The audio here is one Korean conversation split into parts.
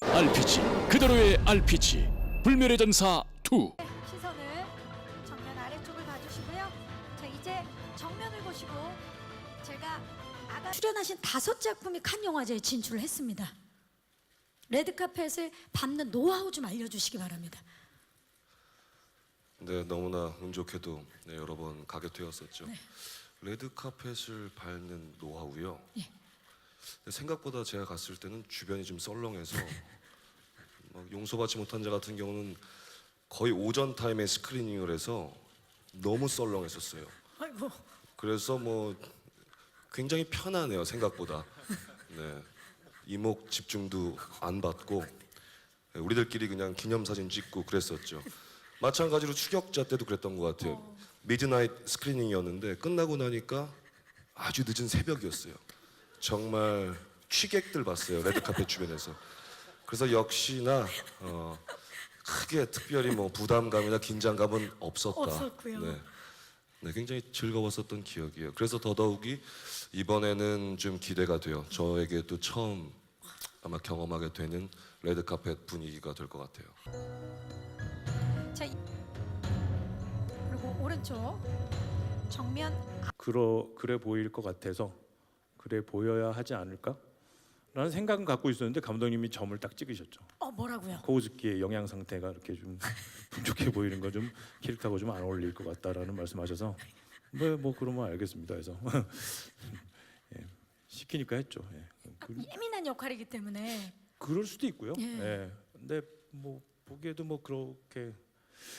RPG 그대로의 RPG 불멸의 전사 2 시선을 정면 아래쪽을 봐주시고요. 자 이제 정면을 보시고 제가 아가 출연하신 다섯 작품이 칸 영화제에 진출을 했습니다. 레드카펫을 밟는 노하우 좀 알려주시기 바랍니다. 네, 너무나 운 좋게도 네, 여러 번 가게 되었었죠. 레드 카펫을 밟는 노하우요. 예. 생각보다 제가 갔을 때는 주변이 좀 썰렁해서 막 용서받지 못한 자 같은 경우는 거의 오전 타임에 스크리닝을 해서 너무 썰렁했었어요. 아이고 그래서 뭐 굉장히 편하네요 생각보다. 네, 이목 집중도 안 받고 네, 우리들끼리 그냥 기념사진 찍고 그랬었죠. 마찬가지로 추격자 때도 그랬던 것 같아요. 미드나잇 스크리닝이었는데 끝나고 나니까 아주 늦은 새벽이었어요. 정말 취객들 봤어요 레드카펫 주변에서. 그래서 역시나 어, 크게 특별히 뭐 부담감이나 긴장감은 없었다. 없었고요. 네. 네, 굉장히 즐거웠었던 기억이에요. 그래서 더더욱이 이번에는 좀 기대가 돼요. 저에게 또 처음 아마 경험하게 되는 레드카펫 분위기가 될 것 같아요. 자 이- 그리고 오른쪽 정면 그러 그래 보일 것 같아서 그래 보여야 하지 않을까? 라는 생각은 갖고 있었는데 감독님이 점을 딱 찍으셨죠. 어 뭐라고요? 코우즈키의 영양 상태가 이렇게 좀 분족해 보이는 거 좀 캐릭터하고 좀 안 어울릴 것 같다라는 말씀하셔서 네, 뭐 그러면 알겠습니다 해서 예, 시키니까 했죠. 예. 그, 예민한 역할이기 때문에 그럴 수도 있고요. 예. 예. 근데 뭐 보기에도 뭐 그렇게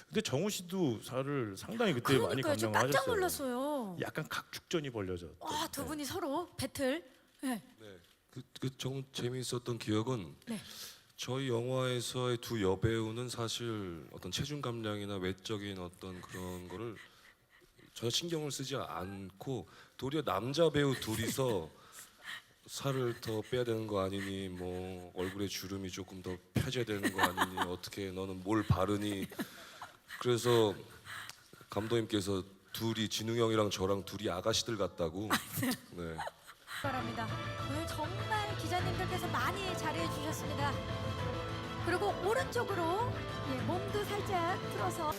근데 정우 씨도 살을 상당히 그때 많이 그러니까요. 저 깜짝 하셨어요. 놀랐어요. 약간 각축전이 벌려져. 와두 분이 서로 배틀. 네. 네, 그, 그 정, 재미있었던 기억은 네. 저희 영화에서의 두 여배우는 사실 어떤 체중 감량이나 외적인 어떤 그런 거를 전혀 신경을 쓰지 않고 도리어 남자 배우 둘이서 살을 더 빼야 되는 거 아니니 뭐 얼굴에 주름이 조금 더 펴져야 되는 거 아니니 어떻게 너는 뭘 바르니 그래서 감독님께서 둘이 진웅 형이랑 저랑 둘이 아가씨들 같다고 네. 바랍니다. 오늘 정말 기자님들께서 많이 잘해 주셨습니다. 그리고 오른쪽으로 예, 몸도 살짝 틀어서